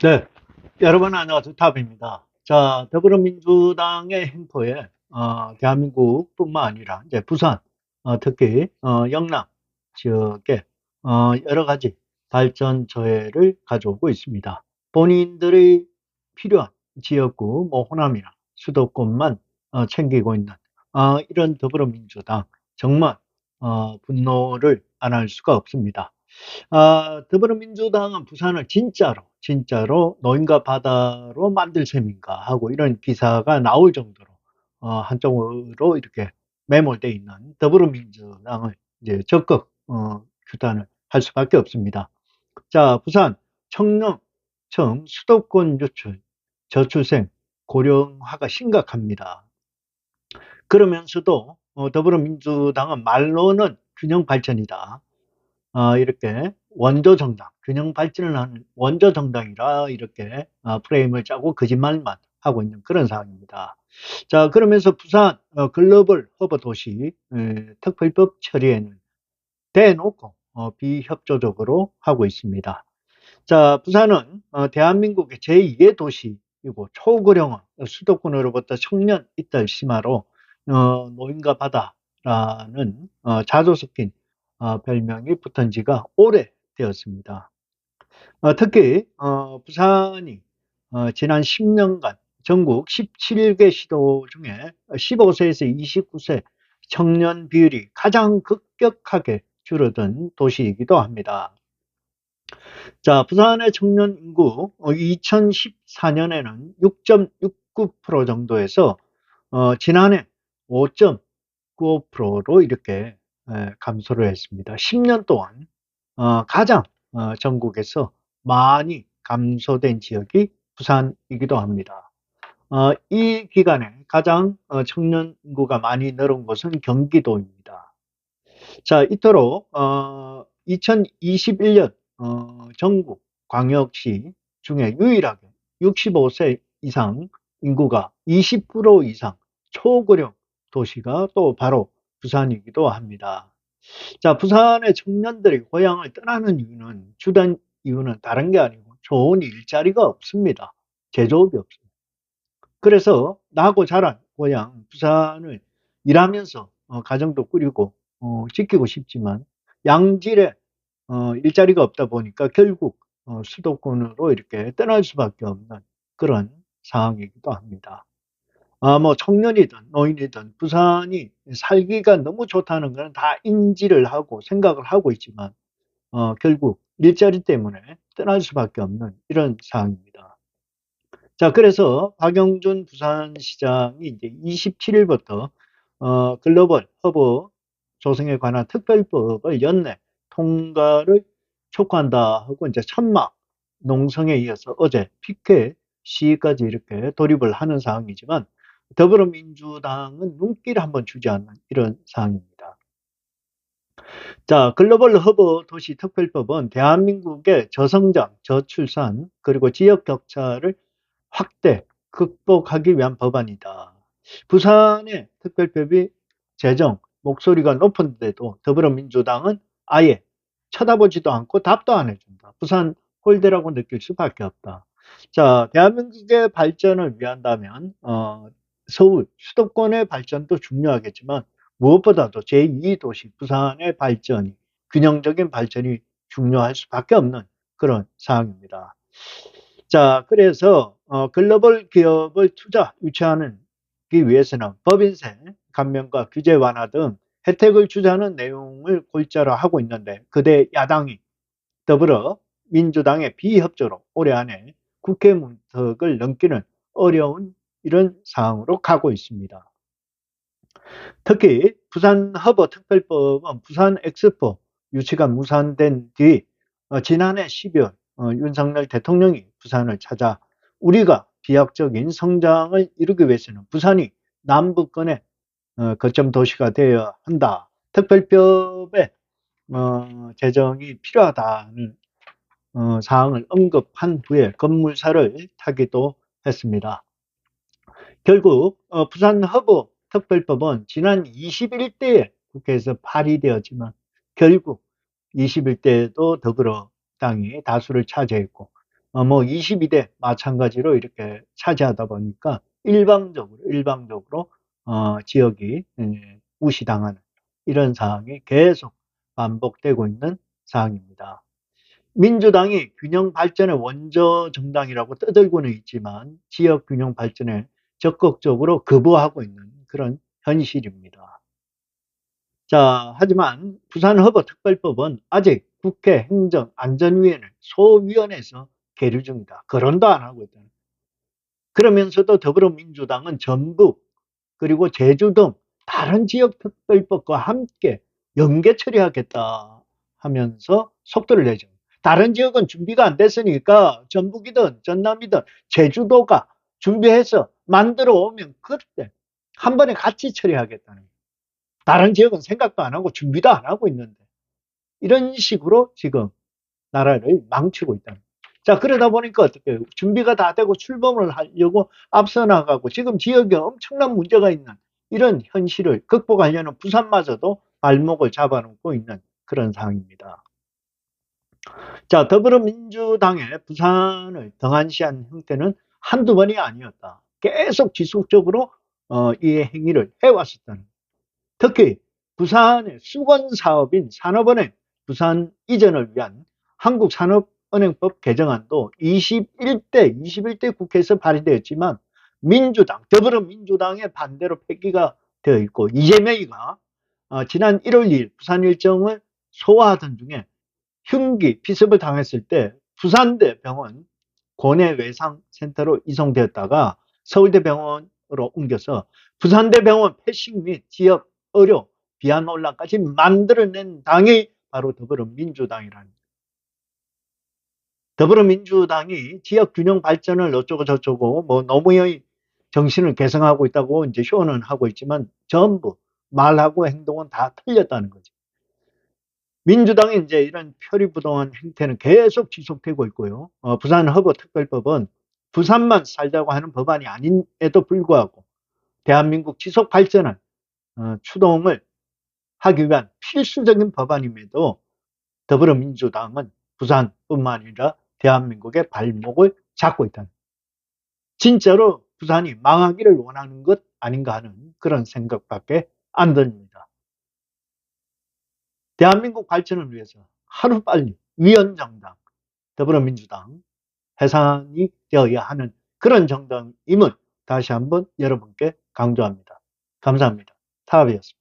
네, 여러분 안녕하세요. 탑입니다. 자, 더불어민주당의 행포에 어, 대한민국뿐만 아니라 이제 부산, 어, 특히 어, 영남 지역에 어, 여러 가지 발전 저해를 가져오고 있습니다. 본인들이 필요한 지역구, 뭐 호남이나 수도권만 어, 챙기고 있는 어, 이런 더불어민주당 정말 어, 분노를 안 할 수가 없습니다. 아, 더불어민주당은 부산을 진짜로, 진짜로 노인과 바다로 만들 셈인가 하고 이런 기사가 나올 정도로, 어, 한쪽으로 이렇게 매몰되어 있는 더불어민주당을 이제 적극, 어, 규탄을 할 수밖에 없습니다. 자, 부산 청년청 수도권 유출, 저출생, 고령화가 심각합니다. 그러면서도 어, 더불어민주당은 말로는 균형 발전이다. 어, 이렇게 원조 정당, 균형 발전을 하는 원조 정당이라 이렇게 어, 프레임을 짜고 거짓말만 하고 있는 그런 상황입니다. 자, 그러면서 부산 어, 글로벌 허브 도시 에, 특별법 처리에는 대놓고 어, 비협조적으로 하고 있습니다. 자, 부산은 어, 대한민국의 제2의 도시이고 초고령화 수도권으로부터 청년 이탈 심화로 어, 노인과 바다라는 어, 자조 섞인 어, 별명이 붙은 지가 오래 되었습니다. 어, 특히 어, 부산이 어, 지난 10년간 전국 17개 시도 중에 15세에서 29세 청년 비율이 가장 급격하게 줄어든 도시이기도 합니다. 자, 부산의 청년 인구 2014년에는 6.69% 정도에서 어, 지난해 5.95%로 이렇게 에, 감소를 했습니다. 10년 동안 어, 가장 어, 전국에서 많이 감소된 지역이 부산이기도 합니다. 어, 이 기간에 가장 어, 청년 인구가 많이 늘은 곳은 경기도입니다. 자, 이토록 어, 2021년 어, 전국 광역시 중에 유일하게 65세 이상 인구가 20% 이상 초고령 도시가 또 바로 부산이기도 합니다. 자, 부산의 청년들이 고향을 떠나는 이유는 주된 이유는 다른 게 아니고 좋은 일자리가 없습니다. 제조업이 없습니다. 그래서 나고 자란 고향 부산을 일하면서 어, 가정도 꾸리고 어, 지키고 싶지만 양질의 어, 일자리가 없다 보니까 결국 어, 수도권으로 이렇게 떠날 수밖에 없는 그런 상황이기도 합니다. 아, 뭐 청년이든 노인이든 부산이 살기가 너무 좋다는 것은 다 인지를 하고 생각을 하고 있지만 어, 결국 일자리 때문에 떠날 수밖에 없는 이런 상황입니다. 자, 그래서 박영준 부산시장이 이제 27일부터 어, 글로벌 허브 조성에 관한 특별법을 연내 통과를 촉구한다 하고 이제 천막 농성에 이어서 어제 피켓 시위까지 이렇게 돌입을 하는 상황이지만 더불어민주당은 눈길 한번 주지 않는 이런 상황입니다. 자, 글로벌 허브 도시 특별법은 대한민국의 저성장, 저출산, 그리고 지역 격차를 확대, 극복하기 위한 법안이다. 부산의 특별법이 제정, 목소리가 높은데도 더불어민주당은 아예 쳐다보지도 않고 답도 안 해준다. 부산 홀대라고 느낄 수밖에 없다. 자, 대한민국의 발전을 위한다면 어, 서울 수도권의 발전도 중요하겠지만 무엇보다도 제2도시 부산의 발전이 균형적인 발전이 중요할 수밖에 없는 그런 상황입니다. 자, 그래서 어, 글로벌 기업을 투자 유치하기 위해서는 법인세 감면과 규제 완화 등 혜택을 주자는 내용을 골자로 하고 있는데 그대 야당이 더불어 민주당의 비협조로 올해 안에 국회 문턱을 넘기는 어려운 이런 상황으로 가고 있습니다. 특히 부산 허버 특별법은 부산 엑스포 유치가 무산된 뒤 어, 지난해 12월 어, 윤석열 대통령이 부산을 찾아 우리가 비약적인 성장을 이루기 위해서는 부산이 남북권의 어, 거점 도시가 되어야 한다. 특별법의 어, 제정이 필요하다는 어, 사항을 언급한 후에 건물사를 타기도 했습니다. 결국 어, 부산 허브 특별법은 지난 21대에 국회에서 발의되었지만 결국 21대에도 더불어 당이 다수를 차지했고 어, 뭐 22대 마찬가지로 이렇게 차지하다 보니까 일방적으로 일방적으로 어, 지역이 예, 무시당하는 이런 상황이 계속 반복되고 있는 상황입니다. 민주당이 균형 발전의 원조 정당이라고 떠들고는 있지만 지역 균형 발전에 적극적으로 거부하고 있는 그런 현실입니다. 자, 하지만 부산허브특별법은 아직 국회 행정안전위원회 소위원회에서 계류 중이다. 거론도 안 하고 있다. 그러면서도 더불어민주당은 전북 그리고 제주 등 다른 지역 특별법과 함께 연계 처리하겠다 하면서 속도를 내죠. 다른 지역은 준비가 안 됐으니까 전북이든 전남이든 제주도가 준비해서 만들어 오면 그때 한 번에 같이 처리하겠다는. 다른 지역은 생각도 안 하고 준비도 안 하고 있는데 이런 식으로 지금 나라를 망치고 있다는. 자 그러다 보니까 어떻게? 준비가 다 되고 출범을 하려고 앞서 나가고 지금 지역에 엄청난 문제가 있는 이런 현실을 극복하려는 부산마저도 발목을 잡아놓고 있는 그런 상황입니다. 자, 더불어민주당의 부산을 등한시한 형태는 한두 번이 아니었다. 계속 지속적으로 어, 이 행위를 해왔었다는 특히 부산의 수건 사업인 산업은행 부산 이전을 위한 한국산업은행법 개정안도 21대 21대 국회에서 발의되었지만 민주당 더불어민주당의 반대로 폐기가 되어 있고 이재명이가 어, 지난 1월 2일 부산 일정을 소화하던 중에 흉기 피습을 당했을 때 부산대 병원 고뇌외상센터로 이송되었다가 서울대병원으로 옮겨서 부산대 병원 폐식 및 지역 의료 비한 논란까지 만들어낸 당이 바로 더불어민주당이라는 더불어민주당이 지역 균형 발전을 어쩌고 저쩌고 뭐 노무현의 정신을 개성하고 있다고 이제 쇼는 하고 있지만 전부 말하고 행동은 다 틀렸다는 거죠. 민주당의 이제 이런 표리부동한 행태는 계속 지속되고 있고요. 어, 부산 허브 특별법은 부산만 살자고 하는 법안이 아닌에도 불구하고 대한민국 지속 발전을 어, 추동을 하기 위한 필수적인 법안임에도 더불어민주당은 부산뿐만 아니라 대한민국의 발목을 잡고 있다는 진짜로 부산이 망하기를 원하는 것 아닌가 하는 그런 생각밖에 안 듭니다. 대한민국 발전을 위해서 하루빨리 위원정당, 더불어민주당 해산이 되어야 하는 그런 정당임을 다시 한번 여러분께 강조합니다. 감사합니다. 타압이었습니다.